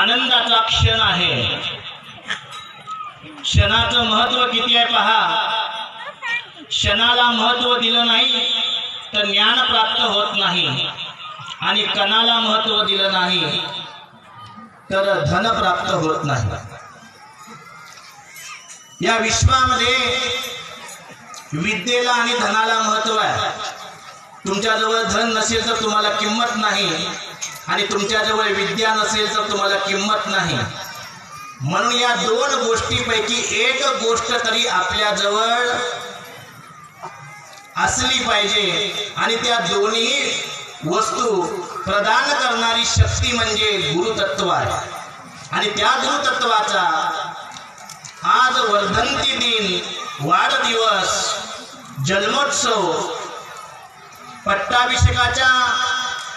आनंदाचा क्षण आहे. क्षणाचं महत्त्व किती आहे पहा. क्षणाला महत्त्व दिलं नाही तर ज्ञान प्राप्त होत नाही. आणि कणाला महत्त्व दिलं नाही तर धन प्राप्त होत नाही. या विश्वामध्ये विद्येला आणि धनाला महत्त्व आहे. तुमच्याजवळ धन नसेल तर तुम्हाला किंमत नाही. आणि तुमच्याजवळ विद्या नसेल तर तुम्हाला किंमत नाही. म्हणून या दोन गोष्टीपैकी एक गोष्ट तरी आपल्याजवळ असली पाहिजे आणि त्या दोन्ही वस्तू प्रदान करणारी शक्ती म्हणजे गुरुतत्व आहे. आणि त्या गुरुतत्वाचा आज वर्धंती दिन वाढदिवस जन्मोत्सव पट्टाभिषेकाच्या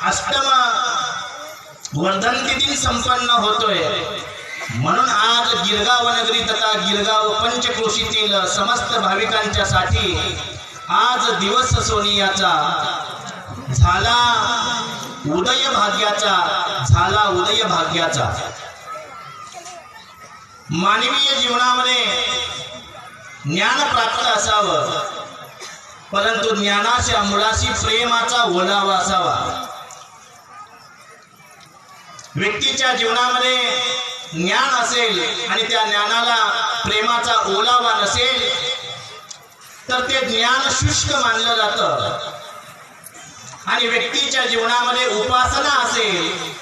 अष्टमा वर्धंती दिन संपन्न होतोय. म्हणून आज गिरगाव नगरी तथा गिरगाव पंचक्रोशीतील समस्त भाविकांच्या साठी आज दिवस सोनियाचा झाला उदय भाग्याचा झाला उदय भाग्याचा. मानवीय जीवनामध्ये ज्ञान प्राप्त असावं परंतु ज्ञानाच्या मुळाशी प्रेमाचा ओलावा असावा. व्यक्तीच्या जीवनामध्ये ज्ञान असेल आणि त्या ज्ञानाला प्रेमाचा ओलावा नसेल तर ते ज्ञान शुष्क मानलं जातं. आणि व्यक्तीच्या जीवनामध्ये उपासना असेल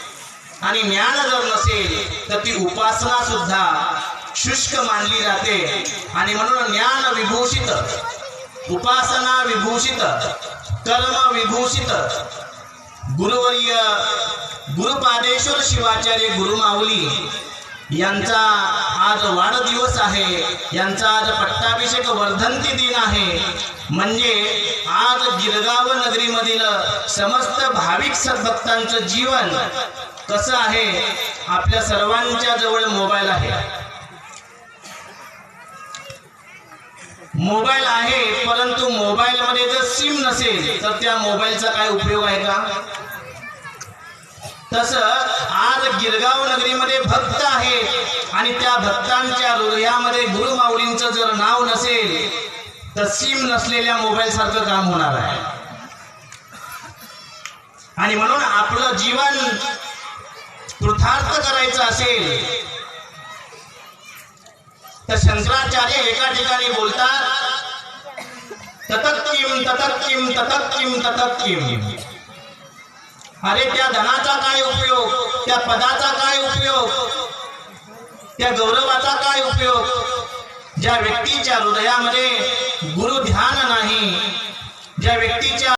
आणि ज्ञान जर नसेल तर ती उपासना सुद्धा शुष्क मानली जाते. आणि म्हणून ज्ञान विभूषित उपासना विभूषित कर्म विभूषित गुरुवर्य गुरुपादेश्वर शिवाचार्य गुरुमाऊली यांचा आज वाढदिवस आहे. यांचा आज पट्टाभिषेक वर्धंती दिन आहे. म्हणजे आज गिरगाव नगरीमधील समस्त भाविक सद्भक्तांचं जीवन कसं आहे? आपल्या सर्वांच्या जवळ मोबाईल आहे. मोबाईल आहे परंतु मोबाईलमध्ये जर सिम नसेल तर त्या मोबाईलचा काय उपयोग आहे का? तसं आज गिरगाव नगरीमध्ये भक्त आहे आणि त्या भक्तांच्या हृदयामध्ये गुरुमाऊलींचं जर नाव नसेल तर सिम नसलेल्या मोबाईल सारखं काम होणार आहे. आणि म्हणून आपलं जीवन कृथार्थ करायचं असेल तर शंकराचार्य एका ठिकाणी बोलतात ततत किम ततत किम ततत किम ततत किम अरे त्या धनाचा काय त्या पदाचा काय उपयोग? त्या गौरवाचा काय उपयोग? ज्या व्यक्तीच्या हृदयामध्ये गुरु ध्यान नाही ज्या व्यक्तीच्या